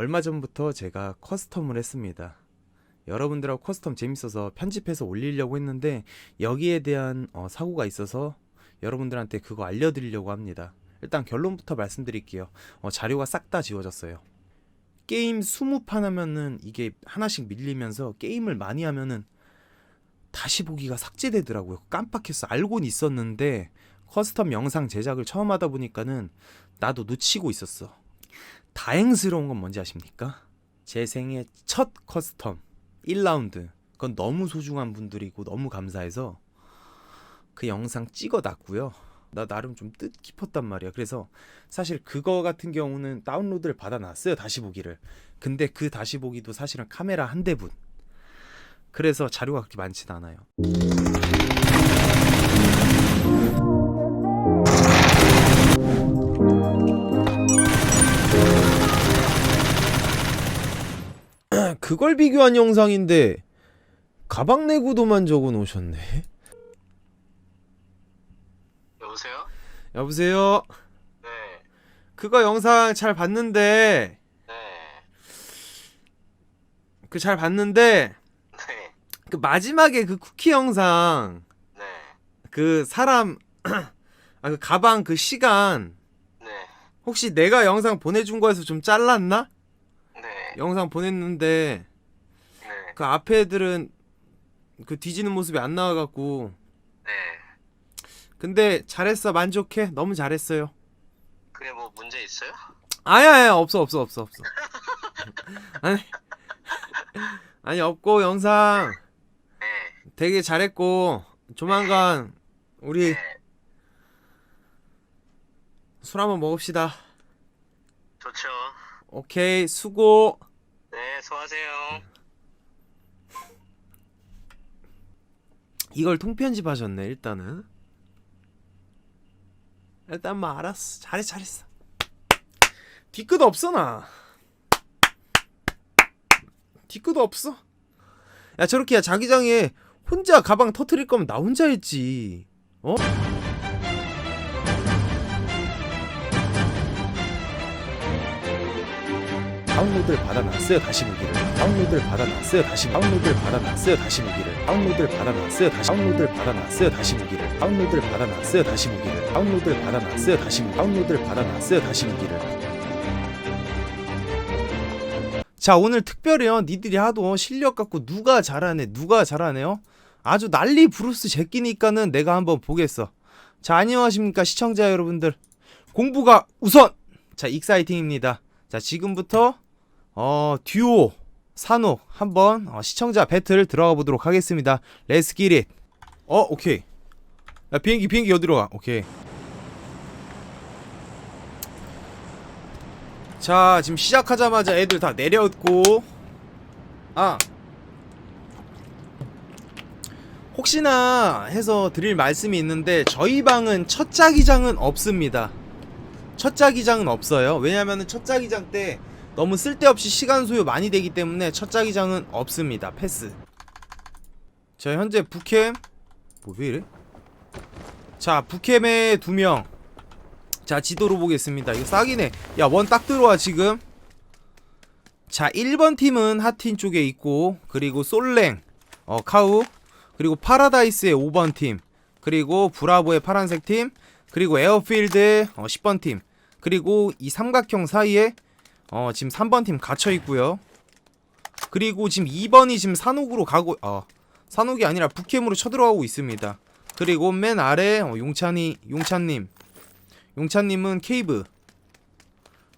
얼마 전부터 제가 커스텀을 했습니다. 여러분들하고 커스텀 재밌어서 편집해서 올리려고 했는데 여기에 대한 어, 사고가 있어서 여러분들한테 그거 알려드리려고 합니다. 일단 결론부터 말씀드릴게요. 어, 자료가 싹 다 지워졌어요. 게임 20판 하면은 이게 하나씩 밀리면서 게임을 많이 하면은 다시 보기가 삭제되더라고요. 깜빡했어. 알고는 있었는데 커스텀 영상 제작을 처음 하다 보니까는 나도 놓치고 있었어. 다행스러운 건 뭔지 아십니까? 제 생애 첫 커스텀 1라운드. 그건 너무 소중한 분들이고 너무 감사해서 그 영상 찍어놨고요. 나 나름 좀 뜻깊었단 말이야. 그래서 사실 그거 같은 경우는 다운로드를 받아놨어요. 다시 보기를. 근데 그 다시 보기도 사실은 카메라 한 대분. 그래서 자료가 그렇게 많진 않아요. 그걸 비교한 영상인데 가방 내구도만 적어 놓으셨네. 여보세요? 여보세요. 네, 그거 영상 잘 봤는데 네, 그 잘 봤는데 네, 그 마지막에 그 쿠키 영상 네, 그 사람 아 그 가방 그 시간 네, 혹시 내가 영상 보내준 거에서 좀 잘랐나? 네, 영상 보냈는데 네, 그 앞에 애들은 그 뒤지는 모습이 안 나와갖고 네. 근데 잘했어 만족해 너무 잘했어요 그게 뭐 문제 있어요? 아야 아야 없어 없어 없어 없어 아니 아니 없고 영상 네, 되게 잘했고 조만간 우리 네. 술 한번 먹읍시다 좋죠. 오케이 수고. 네, 수고하세요. 이걸 통편집 하셨네 일단은. 일단 뭐 알았어. 잘했어 잘했어. 뒤끝 없어 나. 뒤끝 없어. 야 저렇게 야 자기장에 혼자 가방 터트릴 거면 나 혼자 했지. 어? 다운로드를 받아놨어요 다시 보기를. 다운로드를 받아놨어요 다시 다운로드를 받아놨어요 다시 보기를. 다운로드를 받아놨어요 다시 다운로드를 받아놨어요 다시 보기를. 다운로드를 받아놨어요 다시 보기를. 다운로드를 받아놨어요 다시 다운로드를 받아놨어요 다시 보기를. 자 오늘 특별히요. 니들이 하도 실력 갖고 누가 잘하네 누가 잘하네요? 아주 난리 브루스 제끼니까는 내가 한번 보겠어. 자 안녕하십니까 시청자 여러분들. 공부가 우선! 자 익사이팅입니다 자 지금부터 어 듀오 산옥 한번 어, 시청자 배틀 들어가 보도록 하겠습니다. 렛츠 기릿 어 오케이. 야 비행기 비행기 어디로 가? 오케이. 자 지금 시작하자마자 애들 다 내려있고. 아. 혹시나 해서 드릴 말씀이 있는데 저희 방은 첫 자기장은 없습니다 첫 자기장은 없어요. 왜냐면은 첫 자기장 때 너무 쓸데없이 시간 소요 많이 되기 때문에 첫 자기장은 없습니다. 패스. 자 현재 북캠 뭐 왜 이래? 자 북캠에 두 명. 자 지도로 보겠습니다. 이거 싹이네. 야원 딱 들어와 지금. 자 1번 팀은 하틴 쪽에 있고 그리고 솔랭 어 카우 그리고 파라다이스의 5번 팀 그리고 브라보의 파란색 팀 그리고 에어필드의 어, 10번 팀. 그리고 이 삼각형 사이에 어 지금 3번 팀 갇혀 있고요. 그리고 지금 2번이 지금 산옥으로 가고 어 산옥이 아니라 북캠으로 쳐들어가고 있습니다. 그리고 맨 아래 어, 용찬이 용찬님. 용찬님은 케이브.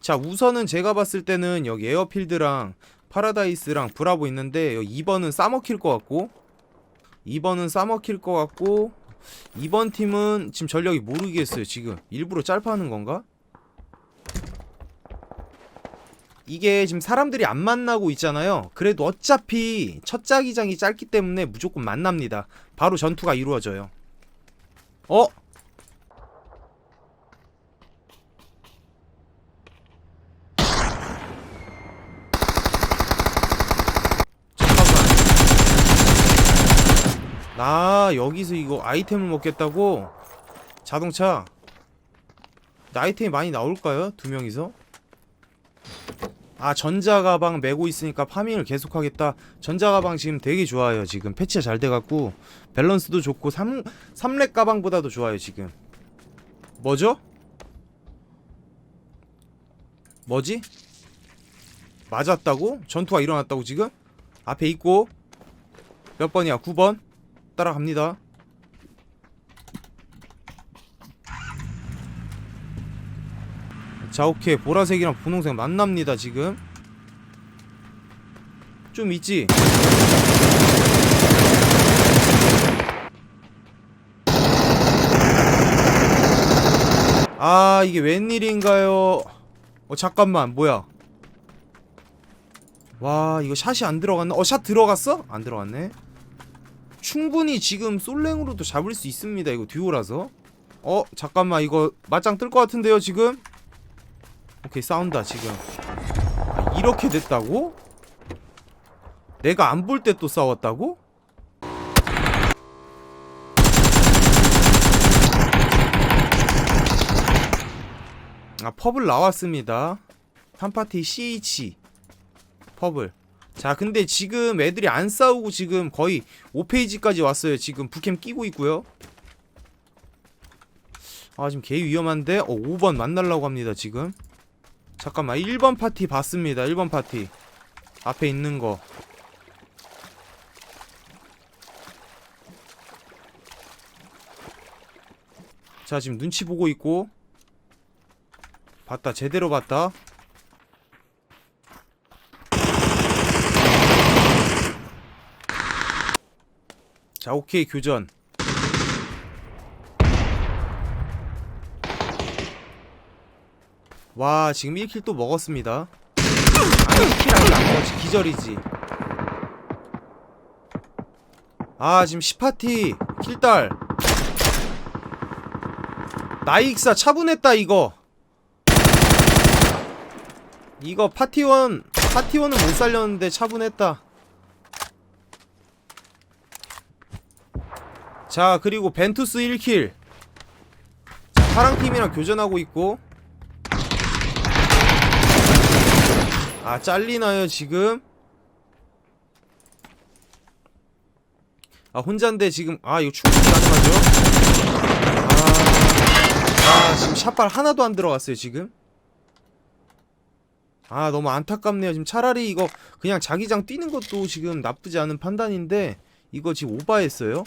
자, 우선은 제가 봤을 때는 여기 에어필드랑 파라다이스랑 브라보 있는데 여기 2번은 싸먹힐 것 같고 2번은 싸먹힐 것 같고 2번 팀은 지금 전력이 모르겠어요. 지금 일부러 짤파하는 건가? 이게 지금 사람들이 안 만나고 있잖아요. 그래도 어차피 첫 자기장이 짧기 때문에 무조건 만납니다. 바로 전투가 이루어져요. 어? 잠깐만. 나 여기서 이거 아이템을 먹겠다고? 자동차. 나 아이템이 많이 나올까요? 두 명이서? 아 전자가방 메고 있으니까 파밍을 계속하겠다 전자가방 지금 되게 좋아요 지금 패치가 잘 돼갖고 밸런스도 좋고 3, 삼렙 가방보다도 좋아요 지금 뭐죠? 뭐지? 맞았다고? 전투가 일어났다고 지금? 앞에 있고 몇 번이야? 9번 따라갑니다. 자 오케이. 보라색이랑 분홍색 만납니다 지금. 좀 있지? 아 이게 웬일인가요? 어 잠깐만. 뭐야? 와 이거 샷이 안 들어갔나? 어 샷 들어갔어? 안 들어갔네 충분히 지금 솔랭으로도 잡을 수 있습니다. 이거 듀오라서. 어 잠깐만. 이거 맞짱 뜰 것 같은데요 지금? 오케이 싸운다 지금. 아, 이렇게 됐다고? 내가 안 볼 때 또 싸웠다고? 아 펍을 나왔습니다. 한파티 CH 펍을 자 근데 지금 애들이 안 싸우고 지금 거의 5페이지까지 왔어요. 지금 부캠 끼고 있고요. 아 지금 개 위험한데? 어 5번 만날라고 합니다 지금. 잠깐만 1번 파티 봤습니다. 1번 파티. 앞에 있는 거. 자 지금 눈치 보고 있고. 봤다 제대로 봤다 자 오케이 교전. 와 지금 1킬 또 먹었습니다. 아니 1킬 아니라 안 먹었지. 기절이지. 아 지금 10파티 킬딸. 나이익사 차분했다 이거. 이거 파티원 파티원은 못 살렸는데 차분했다 자 그리고 벤투스 1킬. 자 파랑팀이랑 교전하고 있고. 아 잘리나요 지금? 아 혼잔데 지금 아 이거 충분히 가능하죠? 아, 아 지금 샷발 하나도 안 들어갔어요 지금? 아 너무 안타깝네요. 지금 차라리 이거 그냥 자기장 뛰는 것도 지금 나쁘지 않은 판단인데 이거 지금 오바했어요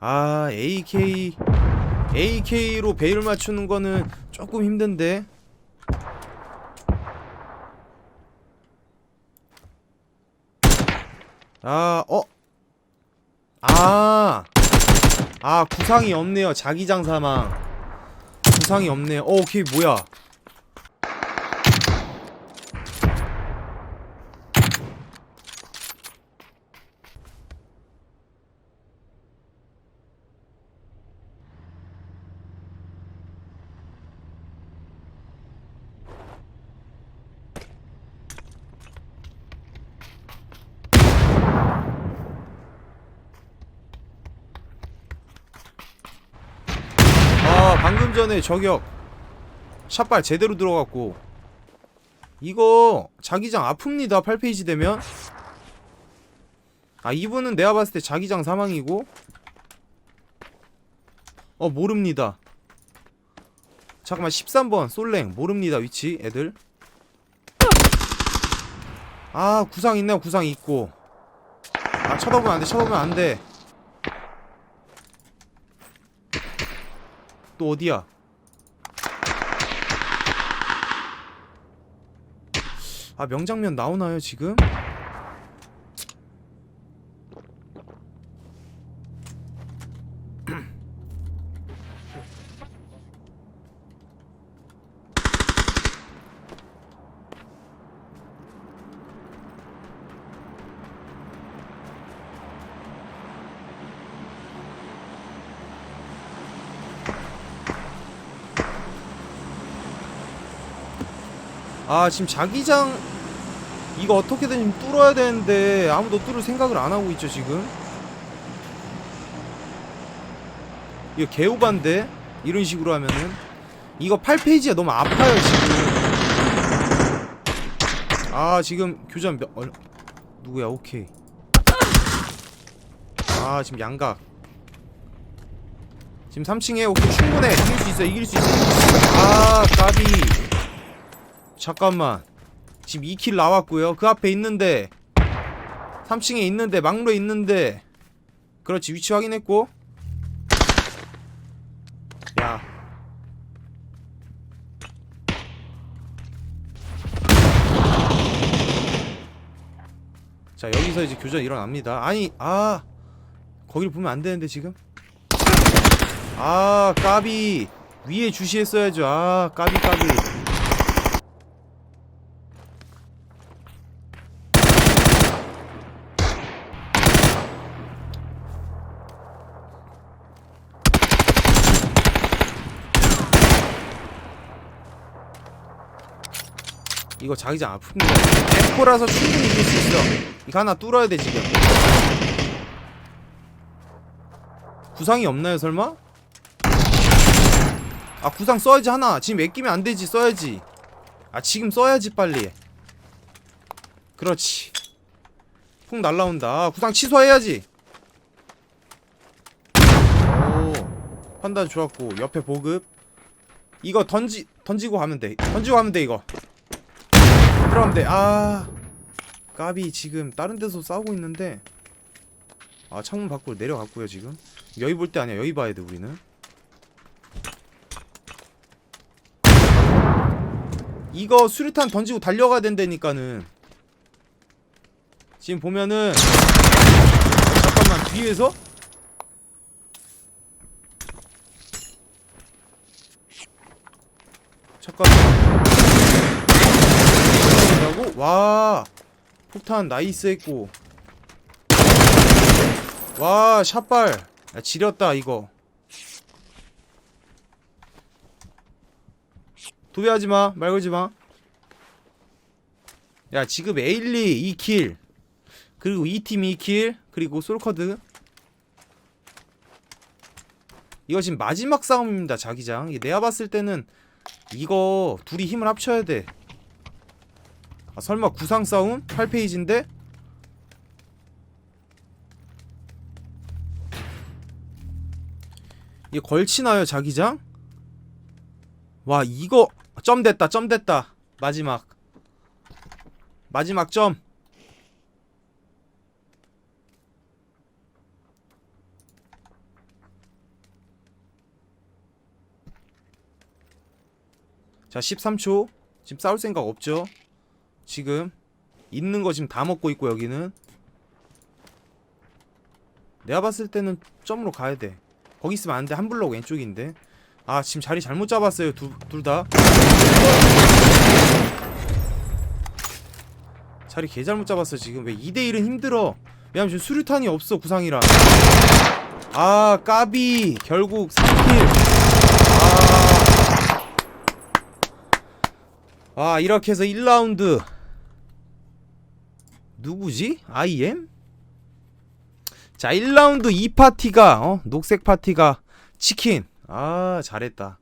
아 AK AK로 배율 맞추는 거는 조금 힘든데 아, 어? 아, 아, 구상이 없네요. 자기장 사망. 구상이 없네요. 어, 오케이, 뭐야. 아, 방금 전에 저격. 샷발 제대로 들어갔고. 이거 자기장 아픕니다. 8페이지 되면. 아, 이분은 내가 봤을 때 자기장 사망이고. 어, 모릅니다. 잠깐만 13번 솔랭 모릅니다 위치 애들 아 구상 있네요 구상 있고 아 쳐다보면 안돼 쳐다보면 안돼 또 어디야 아 명장면 나오나요 지금? 아 지금 자기장 이거 어떻게든 좀 뚫어야 되는데 아무도 뚫을 생각을 안 하고 있죠 지금. 이거 개오반데? 이런 식으로 하면은. 이거 8페이지가 너무 아파요 지금. 아 지금 교전 몇 얼... 누구야? 오케이. 아 지금 양각. 지금 3층에 오케이. 충분해. 이길 수 있어. 이길 수 있어. 아 까비 잠깐만. 지금 2킬 나왔고요. 그 앞에 있는데. 3층에 있는데 막로에 있는데. 그렇지 위치 확인했고. 야. 자 여기서 이제 교전 일어납니다. 아니 아. 거기를 보면 안 되는데 지금? 아 까비. 위에 주시했어야죠. 아 까비 까비 이거 자기장 아픕니다 엠포라서 충분히 이길 수 있어. 이거 하나 뚫어야 돼 지금. 구상이 없나요 설마? 아 구상 써야지 하나. 지금 맡기면 안 되지 써야지. 아 지금 써야지 빨리. 그렇지. 풍 날라온다. 아, 구상 취소해야지. 오. 판단 좋았고 옆에 보급. 이거 던지 던지고 가면 돼. 던지고 가면 돼 이거 들어 가면 돼 아 까비 지금 다른 데서 싸우고 있는데. 아 창문 밖으로 내려갔고요 지금. 여기 볼 때 아니야 여기 봐야 돼 우리는. 이거 수류탄 던지고 달려가야 된다니까는. 지금 보면은 잠깐만 뒤에서? 잠깐만? 와 폭탄 나이스 했고. 와 샷발. 야, 지렸다 이거. 도배하지마 말 걸지마. 야 지금 에일리 2킬. 그리고 2팀 2킬 그리고 솔커드. 이거 지금 마지막 싸움입니다 자기장. 내가 봤을 때는 이거 둘이 힘을 합쳐야 돼 아, 설마 구상 싸움? 8페이지인데? 이게 걸치나요 자기장? 와 이거 점 됐다 점 됐다 마지막 마지막 점 자, 13초. 지금 싸울 생각 없죠? 지금 있는 거 지금 다 먹고 있고 여기는 내가 봤을 때는 점으로 가야 돼. 거기 있으면 안 돼. 한 블록 왼쪽인데. 아, 지금 자리 잘못 잡았어요. 둘 다. 자리 개 잘못 잡았어 지금 왜 2대1은 힘들어 왜냐면 지금 수류탄이 없어 구상이라 아 까비 결국 3킬 아 아, 이렇게 해서 1라운드 누구지? IM? 자 1라운드 2파티가 어? 녹색 파티가 치킨 아 잘했다